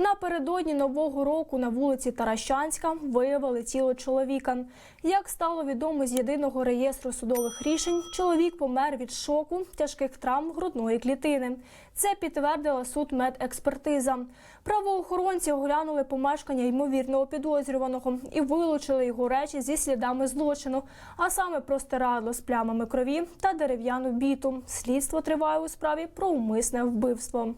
Напередодні нового року на вулиці Таращанська виявили тіло чоловіка. Як стало відомо з єдиного реєстру судових рішень, чоловік помер від шоку, тяжких травм грудної клітини. Це підтвердила судмедекспертиза. Правоохоронці оглянули помешкання ймовірного підозрюваного і вилучили його речі зі слідами злочину, а саме простирадло з плямами крові та дерев'яну біту. Слідство триває у справі про умисне вбивство.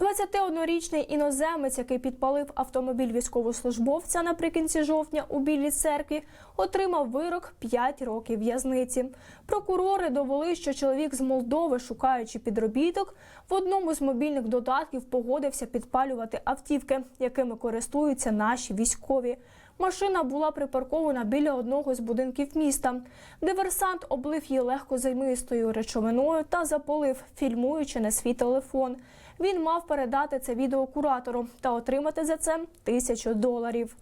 21-річний іноземець, який підпалив автомобіль військовослужбовця наприкінці жовтня у Білій церкві, отримав вирок 5 років в'язниці. Прокурори довели, що чоловік з Молдови, шукаючи підробіток, в одному з мобільних додатків погодився підпалювати автівки, якими користуються наші військові. Машина була припаркована біля одного з будинків міста. Диверсант облив її легкозаймистою речовиною та запалив, фільмуючи на свій телефон. Він мав передати це відео куратору та отримати за це тисячу доларів.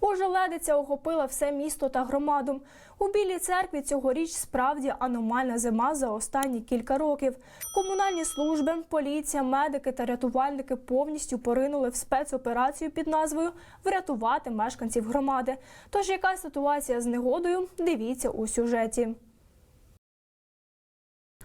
Ожеледиця охопила все місто та громаду. У Білій церкві цьогоріч справді аномальна зима за останні кілька років. Комунальні служби, поліція, медики та рятувальники повністю поринули в спецоперацію під назвою Врятувати мешканців громади. Тож яка ситуація з негодою? Дивіться у сюжеті.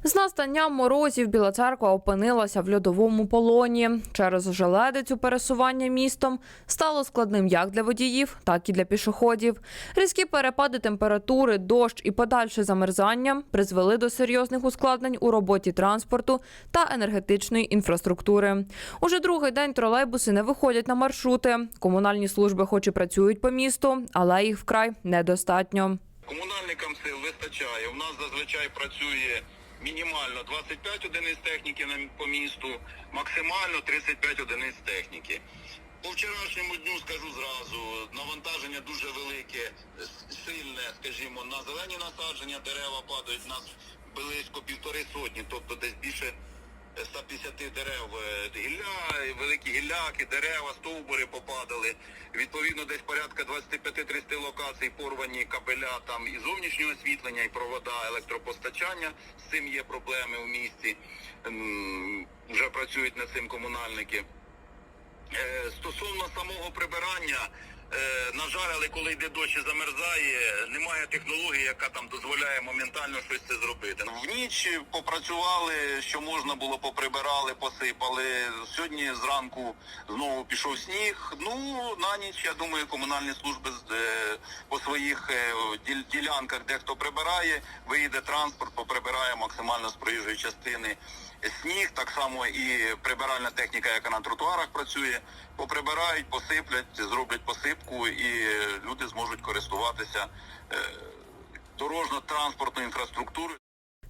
З настанням морозів Біла церква опинилася в льодовому полоні. Через желедицю пересування містом стало складним як для водіїв, так і для пішоходів. Різкі перепади температури, дощ і подальше замерзання призвели до серйозних ускладнень у роботі транспорту та енергетичної інфраструктури. Уже другий день тролейбуси не виходять на маршрути. Комунальні служби, хоч і працюють по місту, але їх вкрай недостатньо. Комунальникам сил вистачає. У нас зазвичай працює мінімально 25 одиниць техніки по місту, максимально 35 одиниць техніки. По вчорашньому дню скажу зразу, навантаження дуже велике, сильне, скажімо, на зелені насадження дерева падають нас близько півтори сотні, тобто десь більше 150 дерев е, гілля, великі гілляки, дерева, стовбури попадали. Відповідно, десь порядка 25-30 локацій порвані кабеля там і зовнішнього освітлення, і провода електропостачання. З цим є проблеми в місті. Вже працюють над цим комунальники. Е, Стосовно самого прибирання, на жаль, але коли йде дощ і замерзає, немає технології, яка там дозволяє моментально щось це зробити. В ніч попрацювали, що можна було, поприбирали, посипали. Сьогодні зранку знову пішов сніг. Ну на ніч я думаю, комунальні служби е, по своїх е, ділянках, де хто прибирає, виїде транспорт, поприбирає максимально з проїжджої частини сніг, так само і прибиральна техніка, яка на тротуарах працює, поприбирають, посиплять, зроблять посипку, і люди зможуть користуватися е, дорожньо-транспортною інфраструктурою.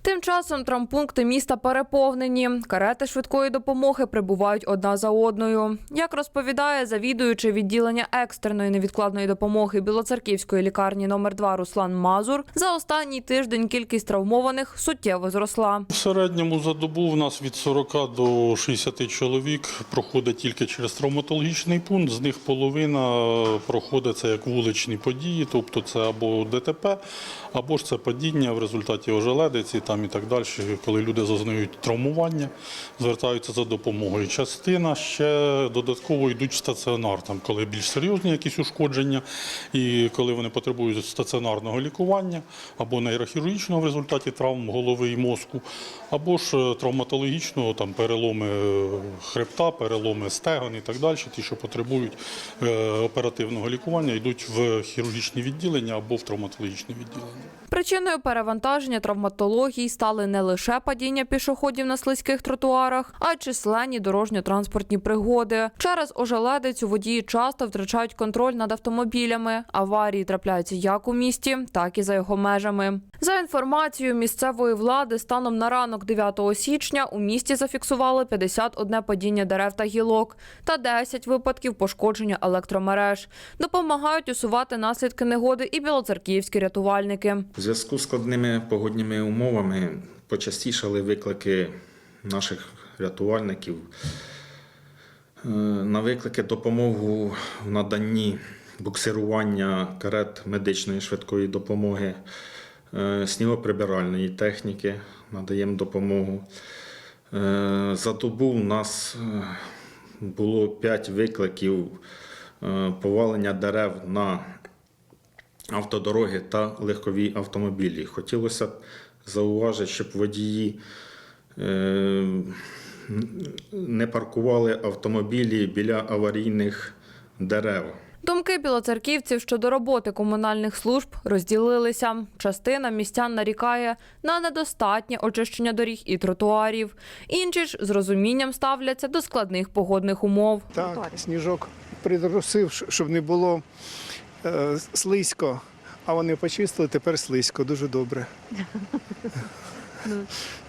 Тим часом травмпункти міста переповнені. Карети швидкої допомоги прибувають одна за одною. Як розповідає завідуючий відділення екстреної невідкладної допомоги Білоцерківської лікарні номер 2 Руслан Мазур, за останній тиждень кількість травмованих суттєво зросла. В середньому за добу в нас від 40 до 60 чоловік проходить тільки через травматологічний пункт. З них половина проходить це як вуличні події, тобто це або ДТП, або ж це падіння в результаті ожеледиці там і так далі, коли люди зазнають травмування, звертаються за допомогою. Частина ще додатково йдуть в стаціонар, там, коли більш серйозні якісь ушкодження, і коли вони потребують стаціонарного лікування або нейрохірургічного в результаті травм голови і мозку, або ж е, травматологічного, там переломи хребта, переломи стегон і так далі, ті, що потребують е, оперативного лікування, йдуть в хірургічні відділення або в травматологічні відділення. Причиною перевантаження травматології стали не лише падіння пішоходів на слизьких тротуарах, а й численні дорожньо-транспортні пригоди. Через ожеледицю водії часто втрачають контроль над автомобілями. Аварії трапляються як у місті, так і за його межами. За інформацією місцевої влади, станом на ранок 9 січня у місті зафіксували 51 падіння дерев та гілок та 10 випадків пошкодження електромереж. Допомагають усувати наслідки негоди і білоцерківські рятувальники. Зв'язку з складними погодніми умовами почастішали виклики наших рятувальників. Е, На виклики допомогу в наданні буксирування карет медичної швидкої допомоги е, снігоприбиральної техніки, надаємо допомогу. Е, За добу у нас було 5 викликів повалення дерев на автодороги та легкові автомобілі. Хотілося б зауважити, щоб водії е, не паркували автомобілі біля аварійних дерев. Думки білоцерківців щодо роботи комунальних служб розділилися. Частина містян нарікає на недостатнє очищення доріг і тротуарів. Інші ж з розумінням ставляться до складних погодних умов. Так, сніжок придрусив, щоб не було слизько, а вони почистили, тепер слизько, дуже добре.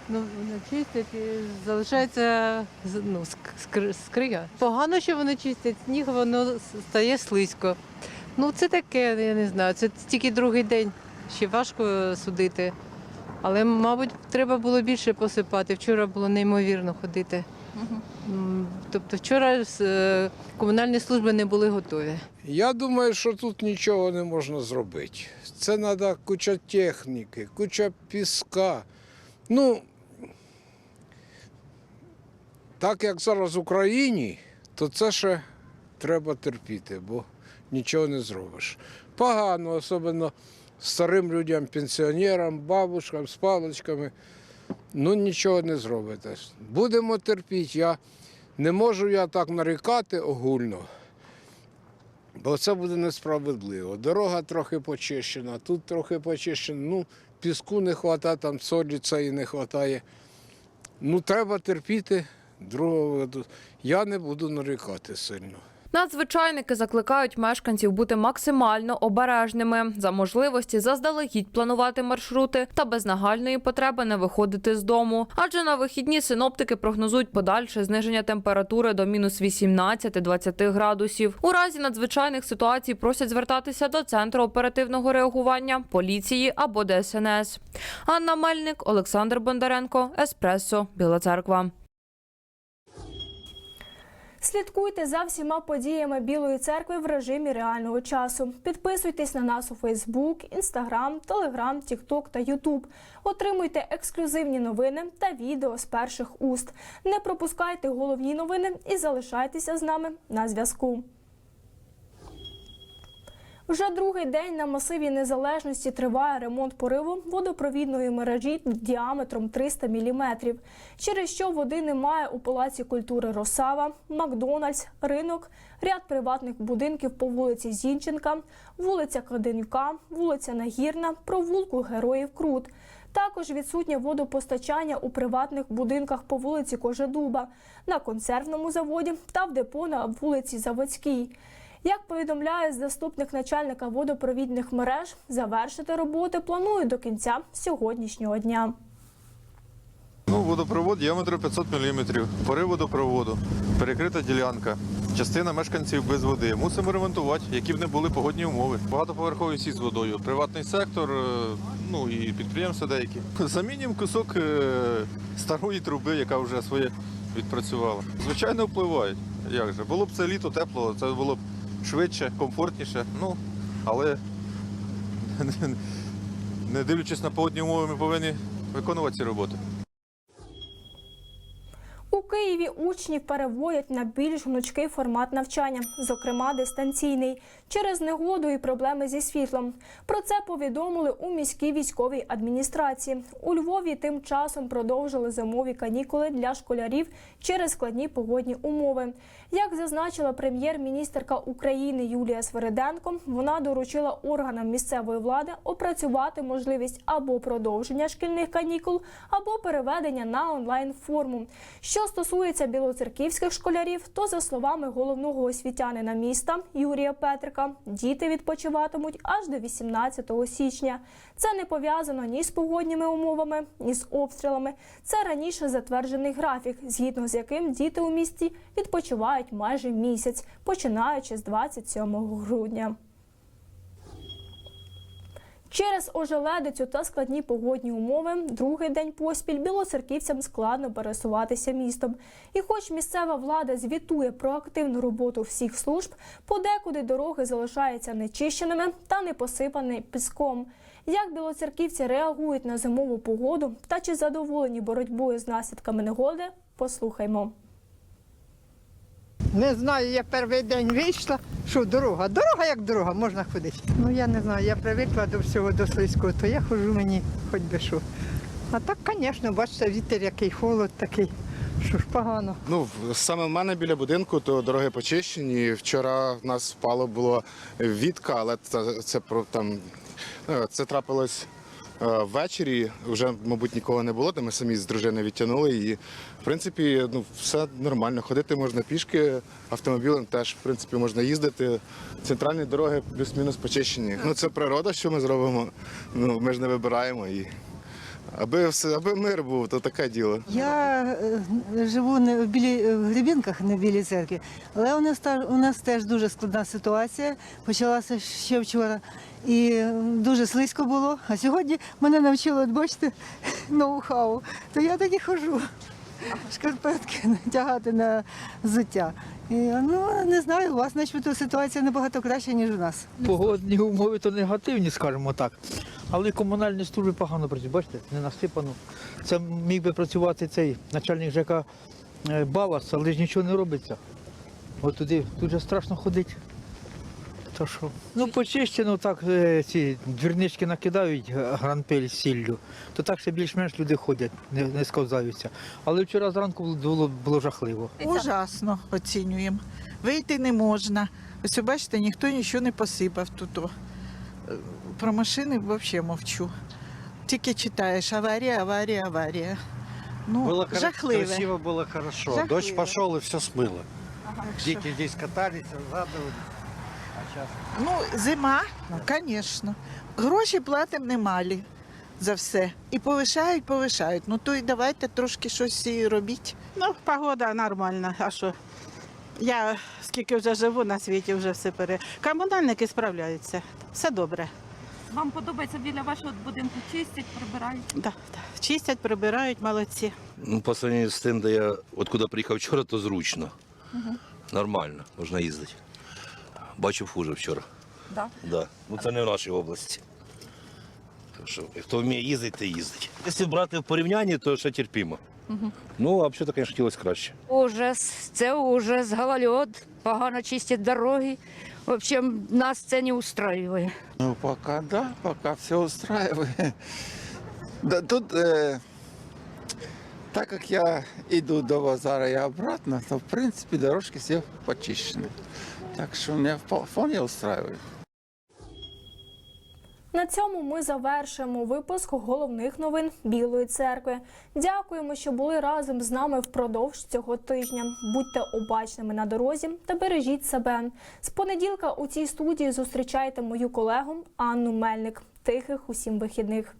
Ну, вони чистять і залишається ну, скри- скрига. Погано, що вони чистять сніг, воно стає слизько. Ну, це таке, я не знаю. Це тільки другий день. Ще важко судити. Але, мабуть, треба було більше посипати. Вчора було неймовірно ходити. Тобто вчора е, комунальні служби не були готові. Я думаю, що тут нічого не можна зробити. Це треба куча техніки, куча піска. Ну, так як зараз в Україні, то це ще треба терпіти, бо нічого не зробиш. Погано, особливо старим людям, пенсіонерам, бабушкам з паличками. Ну, нічого не зробите. Будемо терпіти. Я не можу я так нарікати огульно. Бо це буде несправедливо. Дорога трохи почищена, тут трохи почищена. Ну, піску не вистачає, там солі цієї не вистачає. Ну, треба терпіти. Другого виду. Я не буду нарікати сильно. Надзвичайники закликають мешканців бути максимально обережними, за можливості заздалегідь планувати маршрути та без нагальної потреби не виходити з дому. Адже на вихідні синоптики прогнозують подальше зниження температури до мінус 18-20 градусів. У разі надзвичайних ситуацій просять звертатися до центру оперативного реагування, поліції або ДСНС. Анна Мельник, Олександр Бондаренко, Еспресо, Біла Церква. Слідкуйте за всіма подіями Білої церкви в режимі реального часу. Підписуйтесь на нас у Фейсбук, Інстаграм, Телеграм, Тікток та Ютуб. Отримуйте ексклюзивні новини та відео з перших уст. Не пропускайте головні новини і залишайтеся з нами на зв'язку. Вже другий день на масиві незалежності триває ремонт пориву водопровідної мережі діаметром 300 мм, через що води немає у палаці культури Росава, Макдональдс, ринок, ряд приватних будинків по вулиці Зінченка, вулиця Каденюка, вулиця Нагірна, провулку Героїв Крут. Також відсутнє водопостачання у приватних будинках по вулиці Кожедуба, на консервному заводі та в депо на вулиці Заводській. Як повідомляє заступник начальника водопровідних мереж, завершити роботи планують до кінця сьогоднішнього дня. Ну, водопровод діаметром 500 мм, пори водопроводу, перекрита ділянка. Частина мешканців без води. Мусимо ремонтувати, які б не були погодні умови. Багатоповерхові всі з водою. Приватний сектор, е, ну і підприємства деякі. Замінюємо кусок е, старої труби, яка вже своє відпрацювала. Звичайно, впливають. Як же? Було б це літо тепло, це було б швидше, комфортніше. Ну, але не дивлячись на погодні умови, ми повинні виконувати ці роботи. У Києві учнів переводять на більш гнучкий формат навчання, зокрема дистанційний, через негоду і проблеми зі світлом. Про це повідомили у міській військовій адміністрації. У Львові тим часом продовжили зимові канікули для школярів через складні погодні умови. Як зазначила прем'єр-міністерка України Юлія Свериденко, вона доручила органам місцевої влади опрацювати можливість або продовження шкільних канікул, або переведення на онлайн форму. Що стосується білоцерківських школярів, то за словами головного освітянина міста Юрія Петрика, діти відпочиватимуть аж до 18 січня. Це не пов'язано ні з погодніми умовами, ні з обстрілами. Це раніше затверджений графік, згідно з яким діти у місті відпочивають майже місяць, починаючи з 27 грудня. Через ожеледицю та складні погодні умови другий день поспіль білоцерківцям складно пересуватися містом. І хоч місцева влада звітує про активну роботу всіх служб, подекуди дороги залишаються нечищеними та не посипані піском. Як білоцерківці реагують на зимову погоду та чи задоволені боротьбою з наслідками негоди, послухаймо. Не знаю, я перший день вийшла, що дорога. Дорога як дорога, можна ходити. Ну я не знаю, я привикла до всього до слизького, то я ходжу мені хоч би що. А так, звісно, бачите, вітер який холод такий, що ж погано. Ну, саме в мене біля будинку, то дороги почищені. Вчора в нас впало було вітка, але це, це там е, це трапилось ввечері. Вже, мабуть, нікого не було, де ми самі з дружиною відтягнули. І в принципі, ну все нормально. Ходити можна пішки, автомобілем теж в принципі можна їздити. Центральні дороги плюс-мінус почищені. Ну це природа, що ми зробимо. Ну ми ж не вибираємо і. Аби все, аби мир був, то таке діло. Я е, живу не в білі е, в Гребінках, в білій церкві, але у нас у нас теж дуже складна ситуація. Почалася ще вчора. І е, дуже слизько було. А сьогодні мене навчили, от бачите, ноу-хау. То я тоді ходжу. Шкарпетки тягати на взуття. І, ну, не знаю, у вас начебто ситуація набагато краща, ніж у нас. Погодні умови то негативні, скажімо так. Але комунальні служби погано працюють. Бачите, не насипано. Це міг би працювати цей начальник ЖК е, Балас, але ж нічого не робиться. От туди дуже страшно ходити. То що? Ну, почищено так, е, ці двірнички накидають гранпель з сіллю, то так ще більш-менш люди ходять, не, не сковзаються. Але вчора зранку було, було жахливо. Ужасно оцінюємо. Вийти не можна. Ось бачите, ніхто нічого не посипав тут. Е, Про машини взагалі мовчу. Тільки читаєш аварія, аварія, аварія. Ну, жахливе. Красиво было хорошо. Жахливо. Дождь пошел и все смыло. Так що, Дети здесь катались, задали. Ну, зима, ну, звісно. Гроші платимо немалі за все. І повишають, повишають. Ну то й давайте трошки щось і робіть. Ну, погода нормальна. А що? Я скільки вже живу на світі, вже все пере. Комунальники справляються. Все добре. Вам подобається біля вашого будинку чистять, прибирають? Да, да. Чистять, прибирають, молодці. Ну, по сравнению з тим, де я от куди приїхав вчора, то зручно. Нормально, можна їздити. Бачив хуже вчора. Да. Да. Ну це не в нашій області. Так що, хто вміє їздити, то їздить. Якщо брати в порівнянні, то ще терпімо. Ну, а взагалі, звісно, хотілося краще. Ужас, це ужас, гололед, погано чистять дороги. В общем, нас це не устраює. Ну, пока да, пока все устраивает. Да, тут, э, так как я иду до базара и обратно, то, в принципе, дорожки все почищены. Так меня впо- вполне устраивает. На цьому ми завершуємо випуск головних новин Білої церкви. Дякуємо, що були разом з нами впродовж цього тижня. Будьте обачними на дорозі та бережіть себе. З понеділка у цій студії зустрічайте мою колегу Анну Мельник. Тихих усім вихідних.